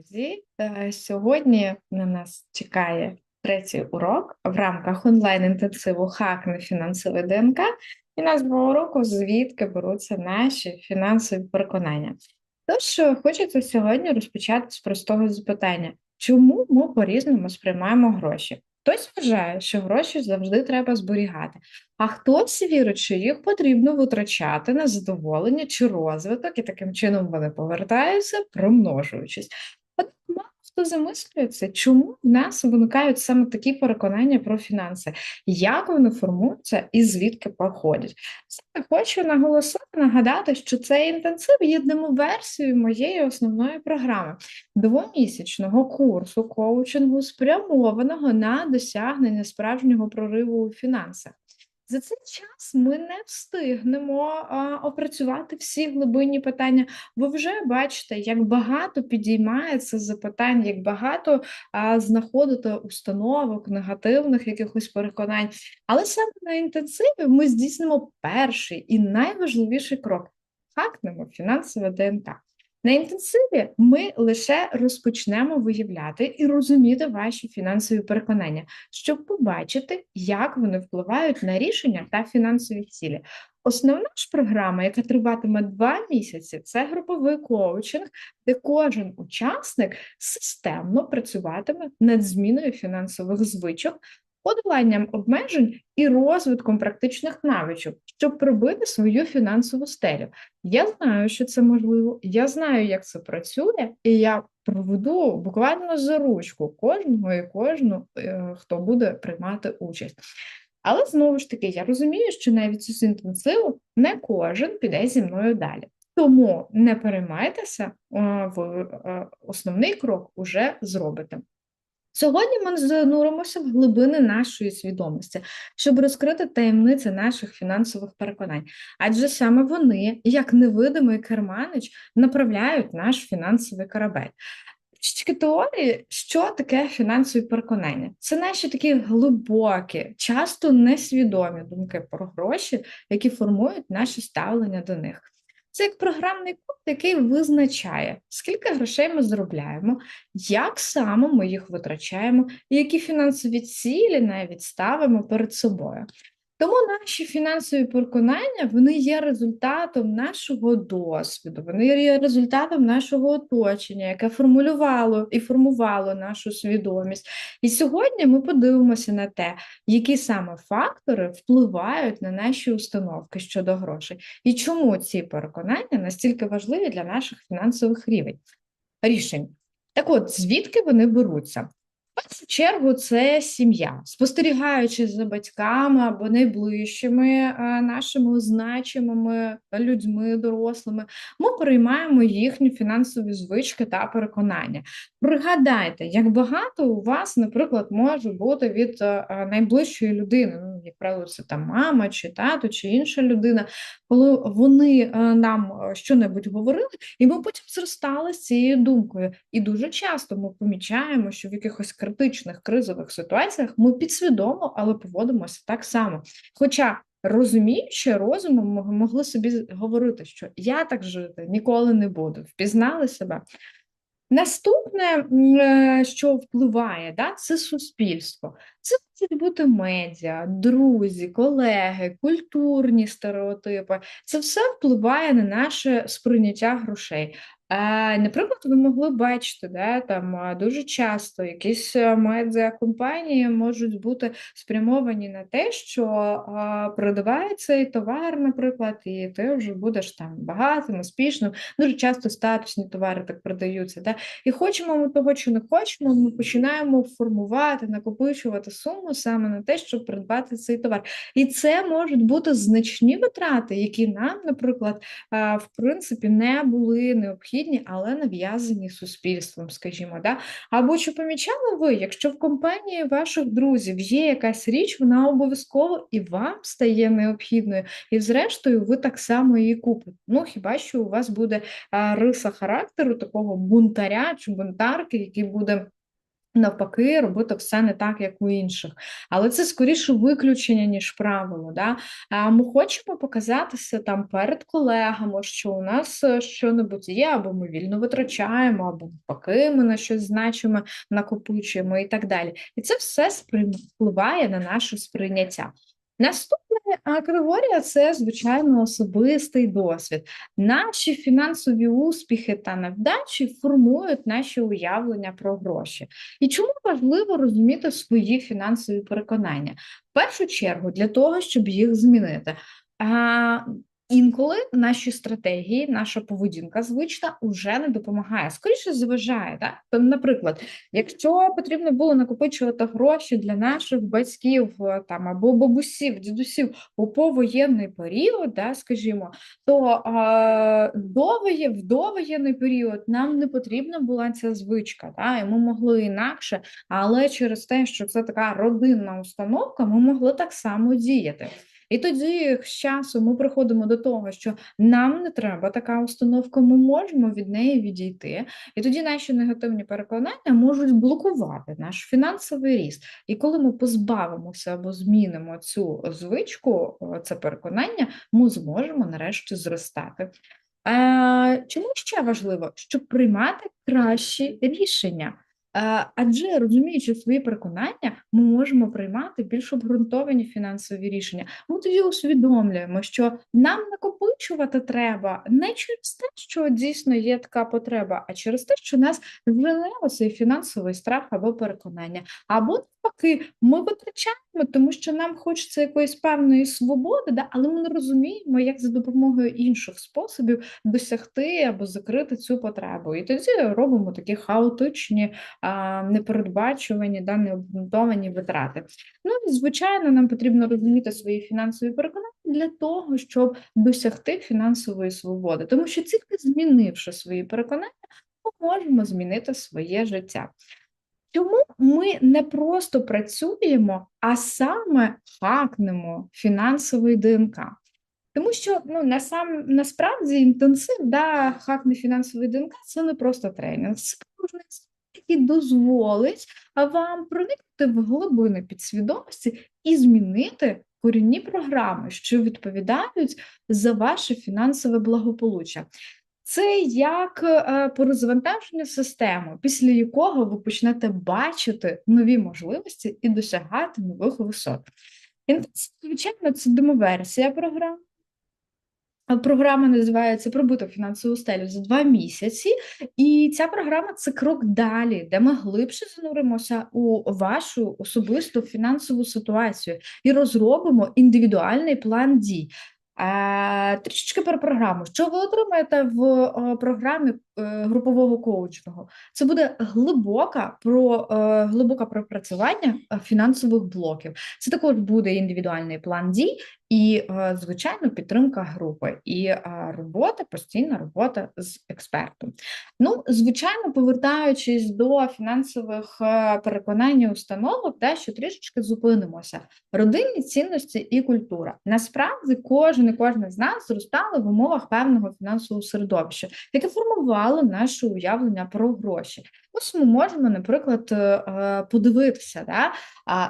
друзі! Е, Сьогодні на нас чекає третій урок в рамках онлайн-інтенсиву Хак на фінансове ДНК. І назва уроку звідки беруться наші фінансові переконання. Тож е, хочеться сьогодні розпочати з простого запитання: чому ми по-різному сприймаємо гроші? Хтось вважає, що гроші завжди треба зберігати, а хтось вірить, що їх потрібно витрачати на задоволення чи розвиток, і таким чином вони повертаються, примножуючись. Хто замислюється, чому в нас виникають саме такі переконання про фінанси, як вони формуються і звідки походять. Саме хочу наголосити, нагадати, що цей інтенсив є демоверсією моєї основної програми двомісячного курсу коучингу, спрямованого на досягнення справжнього прориву у фінансах. За цей час ми не встигнемо а, опрацювати всі глибинні питання. Ви вже бачите, як багато підіймається запитань, як багато а, знаходите установок, негативних якихось переконань. Але саме на інтенсиві ми здійснимо перший і найважливіший крок хакнемо фінансове ДНК. На інтенсиві ми лише розпочнемо виявляти і розуміти ваші фінансові переконання, щоб побачити, як вони впливають на рішення та фінансові цілі. Основна ж програма, яка триватиме два місяці, це груповий коучинг, де кожен учасник системно працюватиме над зміною фінансових звичок, подоланням обмежень і розвитком практичних навичок, щоб пробити свою фінансову стелю. Я знаю, що це можливо, я знаю, як це працює, і я проведу буквально за ручку кожного і кожну, е, хто буде приймати участь. Але знову ж таки, я розумію, що навіть з інтенсиву не кожен піде зі мною далі. Тому не переймайтеся, в е, основний крок уже зробите. Сьогодні ми зануримося в глибини нашої свідомості, щоб розкрити таємниці наших фінансових переконань, адже саме вони, як невидимий керманич, направляють наш фінансовий корабель. Трішечки теорії, що таке фінансові переконання? Це наші такі глибокі, часто несвідомі думки про гроші, які формують наше ставлення до них. Це як програмний код, який визначає, скільки грошей ми заробляємо, як саме ми їх витрачаємо, і які фінансові цілі навіть ставимо перед собою. Тому наші фінансові переконання вони є результатом нашого досвіду, вони є результатом нашого оточення, яке формулювало і формувало нашу свідомість. І сьогодні ми подивимося на те, які саме фактори впливають на наші установки щодо грошей, і чому ці переконання настільки важливі для наших фінансових рівень рішень. Так от, звідки вони беруться? Першу чергу це сім'я, спостерігаючи за батьками або найближчими е, нашими значимими людьми, дорослими, ми приймаємо їхні фінансові звички та переконання. Пригадайте, як багато у вас, наприклад, може бути від е, найближчої людини, ну, як правило, це там мама чи тато, чи інша людина, коли вони е, нам щонебудь говорили, і ми потім зростали з цією думкою. І дуже часто ми помічаємо, що в якихось критичних кризових ситуаціях ми підсвідомо, але поводимося так само. Хоча розуміючи розумом, ми могли собі говорити, що я так жити ніколи не буду, впізнали себе. Наступне, е, що впливає, да, це суспільство. Це можуть бути медіа, друзі, колеги, культурні стереотипи. Це все впливає на наше сприйняття грошей. Наприклад, ви могли бачити, да, там дуже часто якісь медіакомпанії можуть бути спрямовані на те, що продаває цей товар, наприклад, і ти вже будеш там багатим, успішним. Дуже часто статусні товари так продаються. Да? І хочемо ми того, чи не хочемо, ми починаємо формувати, накопичувати суму саме на те, щоб придбати цей товар. І це можуть бути значні витрати, які нам, наприклад, в принципі, не були необхідні необхідні, але нав'язані суспільством, скажімо. Да? Або чи помічали ви, якщо в компанії ваших друзів є якась річ, вона обов'язково і вам стає необхідною, і, зрештою, ви так само її купите. Ну, хіба що у вас буде риса характеру такого бунтаря чи бунтарки, який буде Навпаки, робити все не так, як у інших. Але це скоріше виключення, ніж правило. Да? А Ми хочемо показатися там перед колегами, що у нас е, що-небудь є, або ми вільно витрачаємо, або навпаки, ми на щось значимо, накопичуємо і так далі. І це все впливає на наше сприйняття. Наступна категорія це, звичайно, особистий досвід. Наші фінансові успіхи та невдачі формують наші уявлення про гроші. І чому важливо розуміти свої фінансові переконання? В першу чергу для того, щоб їх змінити. Інколи наші стратегії, наша поведінка звична вже не допомагає, скоріше заважає. Так? Наприклад, якщо потрібно було накопичувати гроші для наших батьків е, там або бабусів, дідусів у повоєнний період, да, скажімо, то а, довоє, в довоєнний період нам не потрібна була ця звичка, да, і ми могли інакше, але через те, що це така родинна установка, ми могли так само діяти. І тоді з часу ми приходимо до того, що нам не треба така установка, ми можемо від неї відійти. І тоді наші негативні переконання можуть блокувати наш фінансовий ріст. І коли ми позбавимося або змінимо цю звичку, це переконання, ми зможемо нарешті зростати. Чому ще важливо, щоб приймати кращі рішення? Адже розуміючи свої переконання, ми можемо приймати більш обґрунтовані фінансові рішення. Ми тоді усвідомлюємо, що нам накопичувати треба не через те, що дійсно є така потреба, а через те, що нас жене цей фінансовий страх або переконання, або навпаки, ми витрачаємо, тому що нам хочеться якоїсь певної свободи, да? але ми не розуміємо, як за допомогою інших способів досягти або закрити цю потребу. І тоді робимо такі хаотичні непередбачувані, да, необґрунтовані витрати. Ну і звичайно, нам потрібно розуміти свої фінансові переконання для того, щоб досягти фінансової свободи, тому що тільки змінивши свої переконання, можемо змінити своє життя. Тому ми не просто працюємо, а саме хакнемо фінансовий ДНК. Тому що ну насам насправді інтенсив да, хакне фінансовий ДНК це не просто тренінг, це який дозволить вам проникнути в глибини підсвідомості і змінити корінні програми, що відповідають за ваше фінансове благополуччя. Це як е, перезвантаження системи, після якого ви почнете бачити нові можливості і досягати нових висот. звичайно, це демоверсія програми. Програма називається Пробито фінансову стелю за два місяці, і ця програма це крок далі, де ми глибше зануримося у вашу особисту фінансову ситуацію і розробимо індивідуальний план дій. Трішечки про програму. Що ви отримаєте в програмі групового коучингу? Це буде глибока про е, глибоке пропрацювання е, фінансових блоків. Це також буде індивідуальний план дій і, звичайно, підтримка групи і робота, постійна робота з експертом. Ну, звичайно, повертаючись до фінансових переконань установок, те, що трішечки зупинимося. Родинні цінності і культура. Насправді, кожен і кожна з нас зростали в умовах певного фінансового середовища, яке формувало наше уявлення про гроші. Ось ми можемо, наприклад, е, е, подивитися да,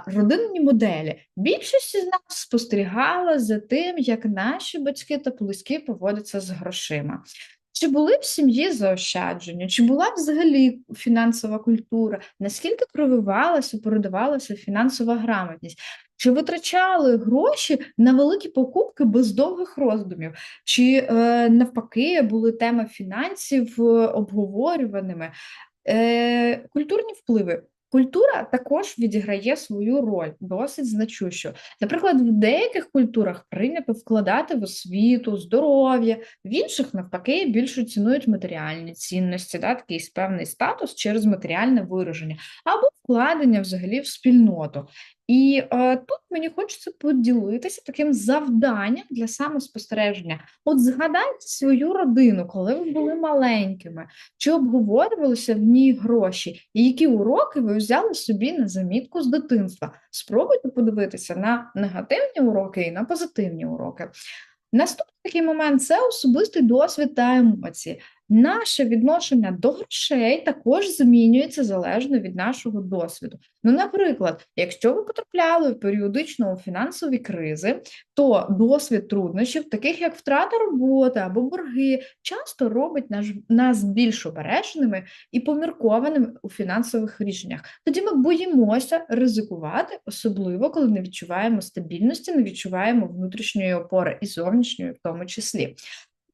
родинні моделі. Більшість з нас спостерігала за тим, як наші батьки та близькі поводяться з грошима. Чи були в сім'ї заощадження, чи була взагалі фінансова культура, наскільки прививалася, передавалася фінансова грамотність? Чи витрачали гроші на великі покупки без довгих роздумів, чи е, навпаки були теми фінансів е, обговорюваними? Е, Культурні впливи. Культура також відіграє свою роль, досить значущу. Наприклад, в деяких культурах прийнято вкладати в освіту, здоров'я, в інших, навпаки, більше цінують матеріальні цінності, да, такий певний статус через матеріальне вираження, або вкладення взагалі в спільноту. І е, тут мені хочеться поділитися таким завданням для самоспостереження. От згадайте свою родину, коли ви були маленькими, чи обговорювалися в ній гроші, і які уроки ви взяли собі на замітку з дитинства. Спробуйте подивитися на негативні уроки і на позитивні уроки. Наступний такий момент це особистий досвід та емоції. Наше відношення до грошей також змінюється залежно від нашого досвіду. Ну, наприклад, якщо ви потрапляли в періодично у фінансові кризи, то досвід труднощів, таких як втрата роботи або борги, часто робить нас більш обережними і поміркованими у фінансових рішеннях. Тоді ми боїмося ризикувати, особливо коли не відчуваємо стабільності, не відчуваємо внутрішньої опори і зовнішньої, в тому числі.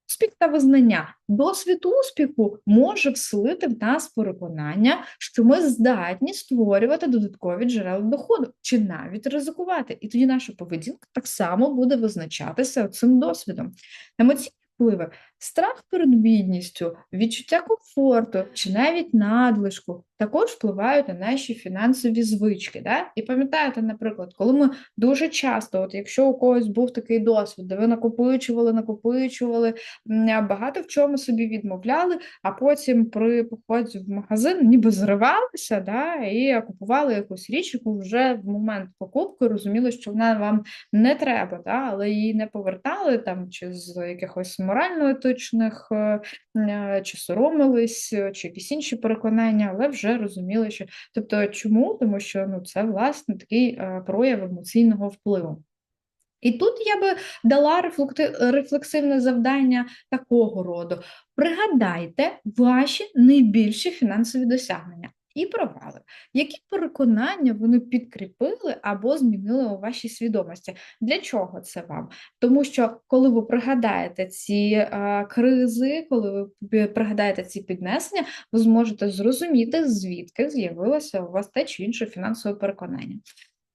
Успіх та визнання. Досвід успіху може вселити в нас переконання, що ми здатні створювати додаткові джерела доходу чи навіть ризикувати. І тоді наша поведінка так само буде визначатися цим досвідом. Емоційні впливи, страх перед бідністю, відчуття комфорту чи навіть надлишку також впливають на наші фінансові звички. Да? І пам'ятаєте, наприклад, коли ми дуже часто, от якщо у когось був такий досвід, де ви накопичували, накопичували, багато в чому собі відмовляли, а потім при поході в магазин ніби зривалися да? і купували якусь річ, яку вже в момент покупки розуміли, що вона вам не треба, да? але її не повертали там чи з якихось морально-етичних, е, е, чи соромились, чи якісь інші переконання, але вже розуміли, що тобто, чому? Тому що ну це власне такий е, прояв емоційного впливу. І тут я би дала рефлексивне завдання такого роду: пригадайте ваші найбільші фінансові досягнення і провали. Які переконання вони підкріпили або змінили у вашій свідомості? Для чого це вам? Тому що коли ви пригадаєте ці а, кризи, коли ви пригадаєте ці піднесення, ви зможете зрозуміти, звідки з'явилося у вас те чи інше фінансове переконання.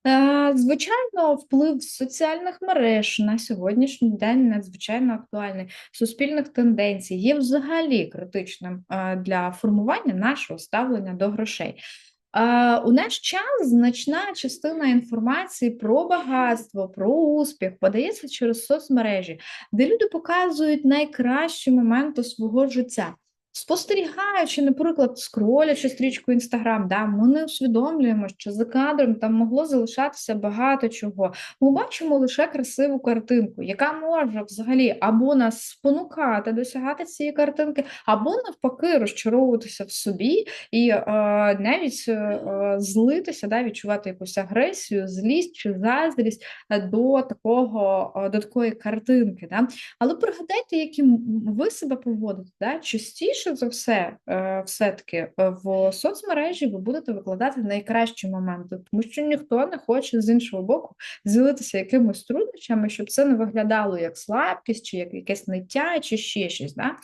Е, звичайно, вплив соціальних мереж на сьогоднішній день надзвичайно актуальний. Суспільних тенденцій є взагалі критичним е, для формування нашого ставлення до грошей. Е, у наш час значна частина інформації про багатство, про успіх подається через соцмережі, де люди показують найкращі моменти свого життя. Спостерігаючи, наприклад, скролячи стрічку Інстаграм, да, ми не усвідомлюємо, що за кадром там могло залишатися багато чого. Ми бачимо лише красиву картинку, яка може взагалі або нас спонукати досягати цієї картинки, або навпаки розчаровуватися в собі і е, навіть е, злитися, да, відчувати якусь агресію, злість чи заздрість до такого до такої картинки. Да. Але пригадайте, яким ви себе поводите да, частіше частіше за все, е, все-таки е, в соцмережі ви будете викладати найкращі моменти, тому що ніхто не хоче з іншого боку ділитися якимись труднощами, щоб це не виглядало як слабкість, чи як якесь ниття, чи ще щось. Да?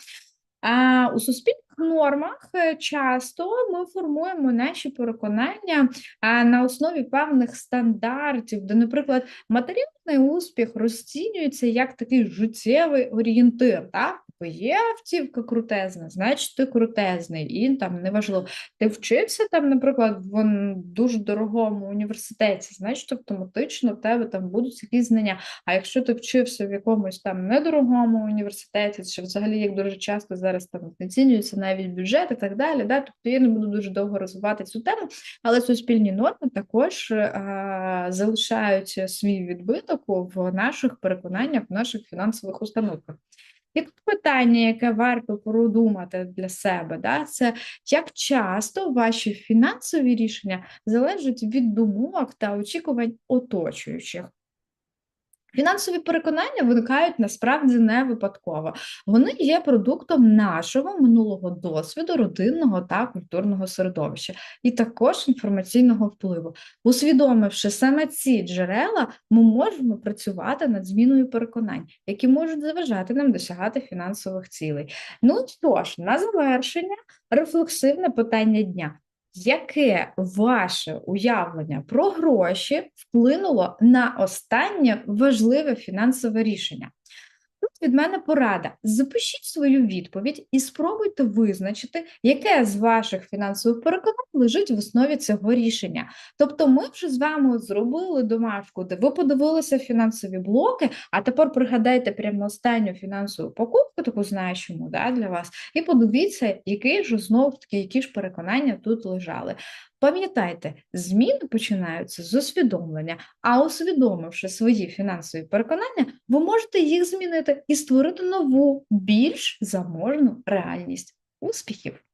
А у суспільних нормах е, часто ми формуємо наші переконання на основі певних стандартів, де, наприклад, матеріальний успіх розцінюється як такий життєвий орієнтир. Так? Є автівка крутезна, значить ти крутезний, і там неважливо. Ти вчився там, наприклад, в дуже дорогому університеті, значить автоматично в тебе там будуть якісь знання. А якщо ти вчився в якомусь там недорогому університеті, чи взагалі як дуже часто зараз там оцінюється навіть бюджет і так далі. Да? Тобто я не буду дуже довго розвивати цю тему, але суспільні норми також а, залишають свій відбиток в наших переконаннях, в наших фінансових установках. Тут питання, яке варто продумати для себе, да, це як часто ваші фінансові рішення залежать від думок та очікувань оточуючих. Фінансові переконання виникають насправді не випадково. Вони є продуктом нашого минулого досвіду, родинного та культурного середовища, і також інформаційного впливу. Усвідомивши саме ці джерела, ми можемо працювати над зміною переконань, які можуть заважати нам досягати фінансових цілей. Ну що ж, на завершення рефлексивне питання дня яке ваше уявлення про гроші вплинуло на останнє важливе фінансове рішення? Від мене порада. Запишіть свою відповідь і спробуйте визначити, яке з ваших фінансових переконань лежить в основі цього рішення. Тобто, ми вже з вами зробили домашку, де ви подивилися фінансові блоки, а тепер пригадайте прямо останню фінансову покупку, таку значиму да, для вас, і подивіться, які ж знову таки, які ж переконання тут лежали. Пам'ятайте, зміни починаються з усвідомлення, а усвідомивши свої фінансові переконання, ви можете їх змінити і створити нову, більш заможну реальність. Успіхів!